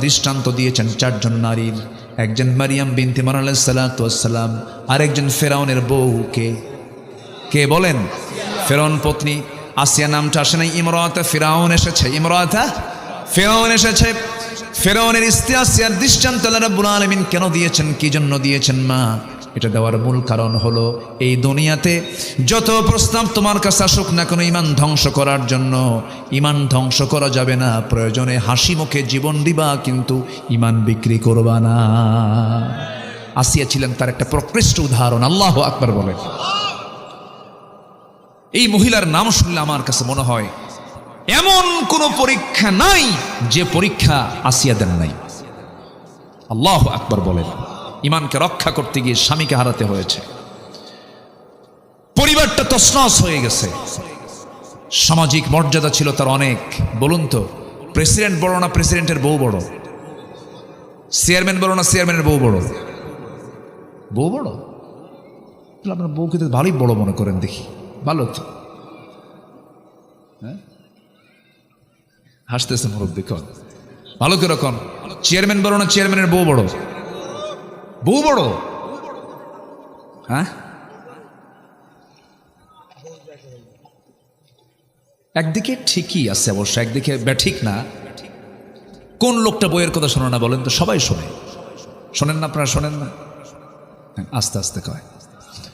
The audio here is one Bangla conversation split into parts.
দৃষ্টান্ত দিয়েছেন চারজন নারীর। একজন মারিয়াম বিনতি মারাল সালাতাম আরেকজন ফেরাউনের বউকে। কে বলেন? ফেরাউন পত্নী। আসিয়া নামটা আসে নাই, ইমরাতা ফেরাউন এসেছে, ইমরাতা ফেরাউন এসেছে। ফেরাউনের ইস্তে আসিয়ার দৃষ্টান্ত রাব্বুল আলামিন কেন দিয়েছেন, কি জন্য দিয়েছেন মা? এটা দেওয়ার মূল কারণ হলো, এই দুনিয়াতে যত প্রস্তাব তোমার কাছে আসুক না কোনো, ইমান ধ্বংস করার জন্য, ইমান ধ্বংস করা যাবে না, প্রয়োজনে হাসি মুখে জীবন দিবা, কিন্তু ইমান বিক্রি করবা না। আসিয়া ছিলেন তার একটা প্রকৃষ্ট উদাহরণ, আল্লাহ আকবার বলেন এই মহিলার নাম শুনলে আমার কাছে মনে হয়, এমন কোন পরীক্ষা নাই যে পরীক্ষা আসিয়া দেন নাই। আল্লাহ আকবার বলেন। ইমানকে রক্ষা করতে গিয়ে স্বামীকে হারাতে হয়েছে। পরিবারটা তসনস হয়ে গেছে। সামাজিক মর্যাদা ছিল তার অনেক। বলুন তো, প্রেসিডেন্ট বড় না প্রেসিডেন্টের বউ বড়? চেয়ারম্যান বড় না চেয়ারম্যানের বউ বড়? বউ বড়? আপনার বউকে তো ভালোই বড় মনে করেন দেখি। ভালো তো। হ্যাঁ? হাসতেছে মুরব্বী, কন। ভালো কীরকম চেয়ারম্যান বড় না চেয়ারম্যানের বউ বড়? বউ বড় হ্যাঁ একদিকে ঠিকই আছে অবশ্য, একদিকে ব্যাঠিক না। কোন লোকটা বইয়ের কথা শোনে না বলেন তো, সবাই শোনে। শোনেন না আপনারা, শোনেন না? আস্তে আস্তে কয়।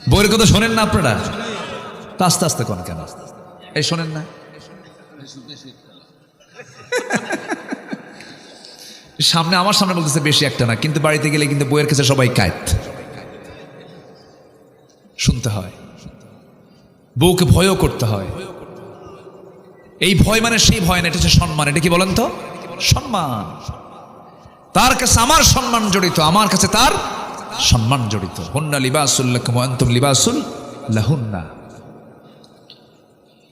বইয়ের কথা শোনেন না আপনারা? আস্তে আস্তে কন কেন? এই শোনেন না? সামনে, আমার সামনে বলতেছে, বেশি একটা না। কিন্তু বাড়িতে গেলে কিন্তু বইয়ের কাছে সবাই কায়ত শুনতে হয়। বউকে ভয়ও করতে হয়। এই ভয় মানে সেই ভয় না, এটা হচ্ছে সম্মান। এটা কি বলেন তো? সম্মান। তার কাছে আমার সম্মান জড়িত, আমার কাছে তার সম্মান জড়িত। হন্না লিবাসুল্লাকুম আনতুম লিবাসুল লাহুন্না।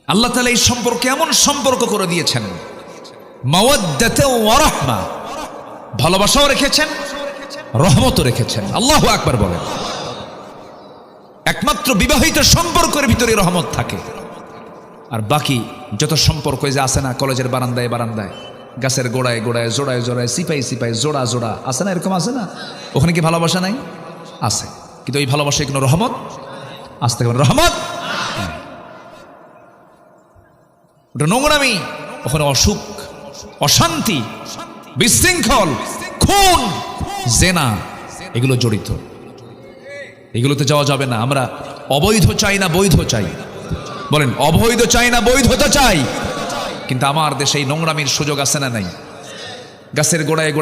আল্লাহ তাআলা এই সম্পর্কে এমন সম্পর্ক করে দিয়েছেন। মাওয়াদ্দাতে ওয়া রাহমা। ভালোবাসাও রেখেছেন, রহমতও রেখেছেন। আল্লাহ আকবার বলেন। একমাত্র বিবাহিত সম্পর্কের ভিতরে রহমত থাকে। আর বাকি যত সম্পর্ক যে আছে না, কলেজের বারান্দায় বারান্দায়, গাছের গোড়ায় গোড়ায়, জোড়ায় জোড়ায়, সিপাই সিপাই, জোড়া জোড়া, আছে না এরকম আছে না? ওখানে কি ভালোবাসা নাই? আছে। কিন্তু এই ভালোবাসায় কোনো রহমত? আসতে কোনো রহমত। ওটা নোংরামি, ওখানে অসুখ, অশান্তি বিশৃঙ্খল, খুন, জেনা, এগুলো জড়িত। এগুলোতে যাওয়া যাবে না। আমরা অবৈধ চাই না, বৈধ চাই। বলেন, অবৈধ চাই না বৈধতা চাই। কিন্তু আমার দেশে এই নোংরামির সুযোগ আছে না নাই? গাছের গোড়ায় গোড়ায়